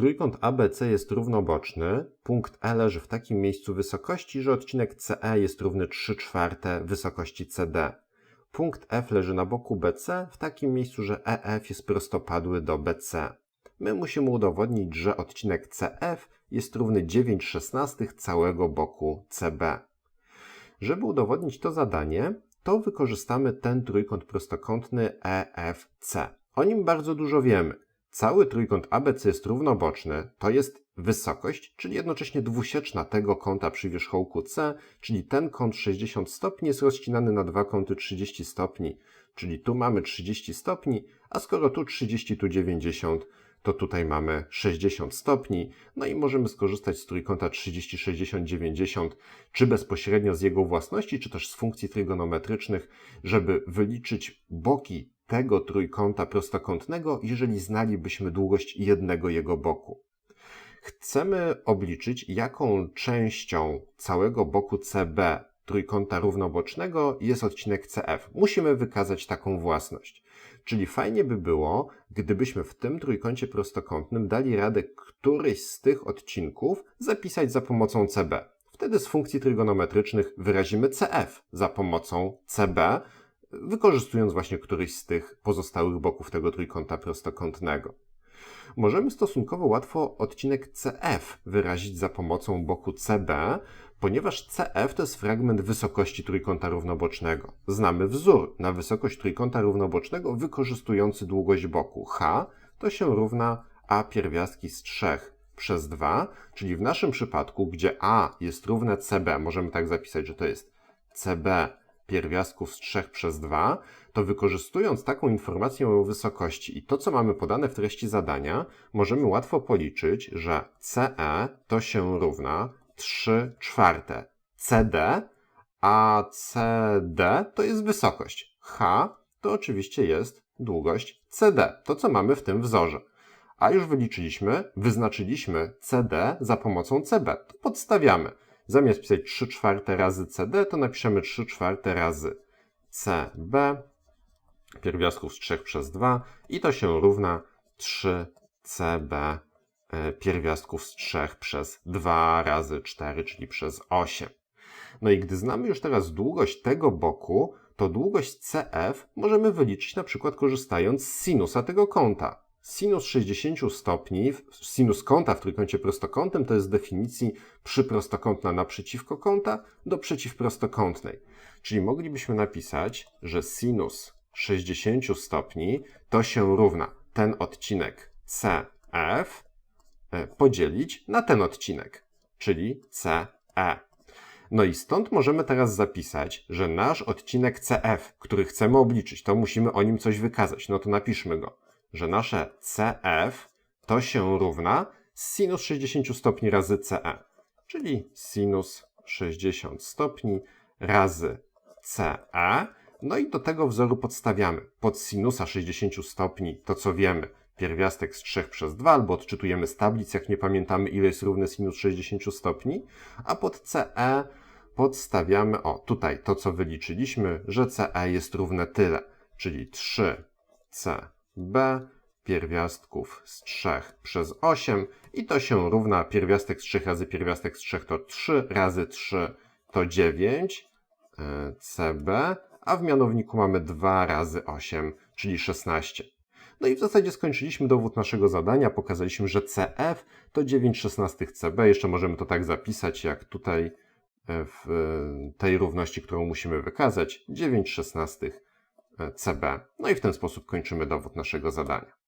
Trójkąt ABC jest równoboczny, punkt E leży w takim miejscu wysokości, że odcinek CE jest równy 3 czwarte wysokości CD. Punkt F leży na boku BC w takim miejscu, że EF jest prostopadły do BC. My musimy udowodnić, że odcinek CF jest równy 9 szesnastych całego boku CB. Żeby udowodnić to zadanie, to wykorzystamy ten trójkąt prostokątny EFC. O nim bardzo dużo wiemy. Cały trójkąt ABC jest równoboczny, to jest wysokość, czyli jednocześnie dwusieczna tego kąta przy wierzchołku C, czyli ten kąt 60 stopni jest rozcinany na dwa kąty 30 stopni, czyli tu mamy 30 stopni, a skoro tu 30, tu 90, to tutaj mamy 60 stopni, no i możemy skorzystać z trójkąta 30, 60, 90, czy bezpośrednio z jego własności, czy też z funkcji trygonometrycznych, żeby wyliczyć boki tego trójkąta prostokątnego, jeżeli znalibyśmy długość jednego jego boku. Chcemy obliczyć, jaką częścią całego boku CB trójkąta równobocznego jest odcinek CF. Musimy wykazać taką własność. Czyli fajnie by było, gdybyśmy w tym trójkącie prostokątnym dali radę któryś z tych odcinków zapisać za pomocą CB. Wtedy z funkcji trygonometrycznych wyrazimy CF za pomocą CB, wykorzystując właśnie któryś z tych pozostałych boków tego trójkąta prostokątnego. Możemy stosunkowo łatwo odcinek CF wyrazić za pomocą boku CB, ponieważ CF to jest fragment wysokości trójkąta równobocznego. Znamy wzór na wysokość trójkąta równobocznego wykorzystujący długość boku. H to się równa A pierwiastki z 3 przez 2, czyli w naszym przypadku, gdzie A jest równe CB, możemy tak zapisać, że to jest CB pierwiastków z 3 przez 2, to wykorzystując taką informację o wysokości i to, co mamy podane w treści zadania, możemy łatwo policzyć, że CE to się równa 3 czwarte CD, a CD to jest wysokość. H to oczywiście jest długość CD, to co mamy w tym wzorze. A już wyliczyliśmy, wyznaczyliśmy CD za pomocą CB. To podstawiamy. Zamiast pisać 3 czwarte razy CD, to napiszemy 3 czwarte razy CB pierwiastków z 3 przez 2 i to się równa 3CB e, pierwiastków z 3 przez 2 razy 4, czyli przez 8. No i gdy znamy już teraz długość tego boku, to długość CF możemy wyliczyć na przykład korzystając z sinusa tego kąta. Sinus 60 stopni, sinus kąta w trójkącie prostokątnym to jest z definicji przyprostokątna naprzeciwko kąta do przeciwprostokątnej. Czyli moglibyśmy napisać, że sinus 60 stopni to się równa ten odcinek CF e, podzielić na ten odcinek, czyli CE. No i stąd możemy teraz zapisać, że nasz odcinek CF, który chcemy obliczyć, to musimy o nim coś wykazać. No to napiszmy go że nasze CF to się równa sinus 60 stopni razy CE, czyli sinus 60 stopni razy CE. No i do tego wzoru podstawiamy pod sinusa 60 stopni to, co wiemy, pierwiastek z 3 przez 2, albo odczytujemy z tablic, jak nie pamiętamy, ile jest równy sinus 60 stopni, a pod CE podstawiamy, o tutaj to, co wyliczyliśmy, że CE jest równe tyle, czyli 3C b pierwiastków z 3 przez 8 i to się równa pierwiastek z 3 razy pierwiastek z 3 to 3 razy 3 to 9 e, cb, a w mianowniku mamy 2 razy 8, czyli 16. No i w zasadzie skończyliśmy dowód naszego zadania. Pokazaliśmy, że CF to 9 szesnastych CB. Jeszcze możemy to tak zapisać, jak tutaj e, w tej równości, którą musimy wykazać. 9 szesnastych CB. No i w ten sposób kończymy dowód naszego zadania.